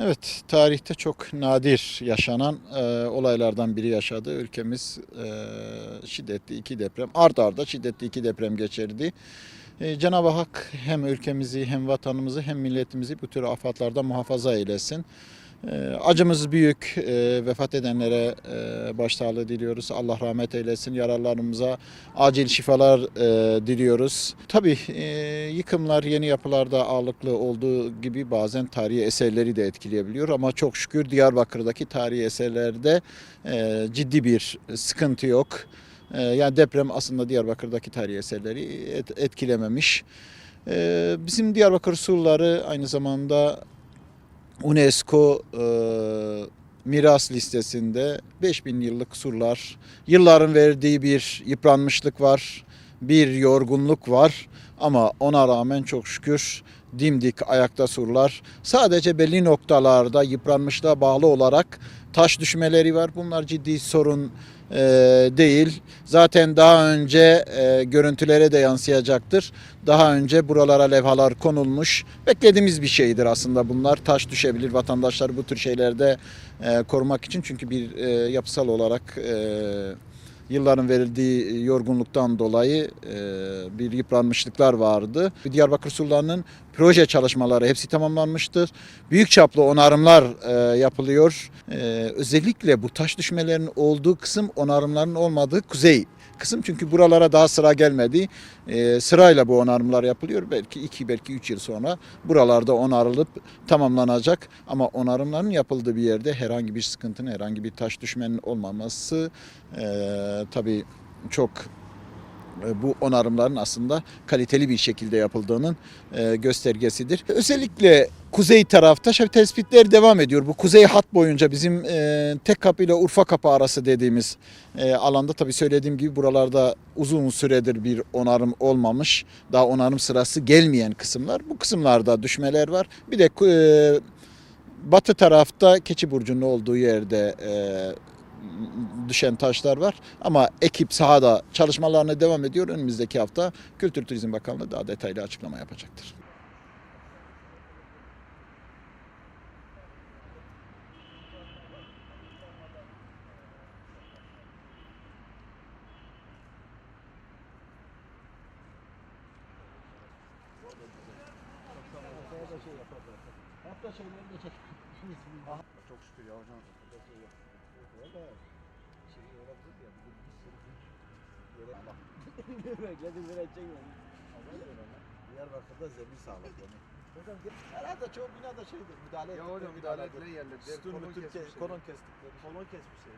Evet, tarihte çok nadir yaşanan e, olaylardan biri yaşadı. Ülkemiz e, şiddetli iki deprem, ard arda şiddetli iki deprem geçirdi. E, Cenab-ı Hak hem ülkemizi hem vatanımızı hem milletimizi bu tür afatlardan muhafaza eylesin. E, acımız büyük. E, vefat edenlere e, başsağlığı diliyoruz. Allah rahmet eylesin. Yaralarımıza acil şifalar diliyoruz. Tabii e, yıkımlar yeni yapılarda ağırlıklı olduğu gibi bazen tarihi eserleri de etkileyebiliyor ama çok şükür Diyarbakır'daki tarihi eserlerde ciddi bir sıkıntı yok. Yani deprem aslında Diyarbakır'daki tarihi eserleri et- etkilememiş. Bizim Diyarbakır surları aynı zamanda UNESCO e, miras listesinde 5000 yıllık surlar, yılların verdiği bir yıpranmışlık var, bir yorgunluk var ama ona rağmen çok şükür dimdik ayakta surlar. Sadece belli noktalarda yıpranmışlığa bağlı olarak taş düşmeleri var. Bunlar ciddi sorun e, değil. Zaten daha önce e, görüntülere de yansıyacaktır. Daha önce buralara levhalar konulmuş. Beklediğimiz bir şeydir aslında bunlar. Taş düşebilir vatandaşlar bu tür şeylerde e, korumak için. Çünkü bir e, yapısal olarak e, yılların verildiği yorgunluktan dolayı e, bir yıpranmışlıklar vardı. Diyarbakır Surları'nın proje çalışmaları hepsi tamamlanmıştır. Büyük çaplı onarımlar e, yapılıyor. E, özellikle bu taş düşmelerinin olduğu kısım onarımların olmadığı kuzey kısım. Çünkü buralara daha sıra gelmedi. E, sırayla bu onarımlar yapılıyor. Belki iki belki üç yıl sonra buralarda onarılıp tamamlanacak. Ama onarımların yapıldığı bir yerde herhangi bir sıkıntının, herhangi bir taş düşmenin olmaması e, tabii çok bu onarımların aslında kaliteli bir şekilde yapıldığının e, göstergesidir. Özellikle kuzey tarafta şöyle tespitler devam ediyor. Bu kuzey hat boyunca bizim e, tek kapı ile Urfa kapı arası dediğimiz e, alanda tabii söylediğim gibi buralarda uzun süredir bir onarım olmamış. Daha onarım sırası gelmeyen kısımlar. Bu kısımlarda düşmeler var. Bir de e, batı tarafta Keçi Burcu'nun olduğu yerde e, düşen taşlar var. Ama ekip sahada çalışmalarına devam ediyor. Önümüzdeki hafta Kültür Turizm Bakanlığı daha detaylı açıklama yapacaktır. Çok şükür ya hocam. Diyarbakır'da zemin sağlıklı. Hocam herhalde çoğu binada şeydir müdahale Ya hocam müdahale edilen yerler. Sütun, kesmiş ke- kolon kestikleri. Kolon kesmiş.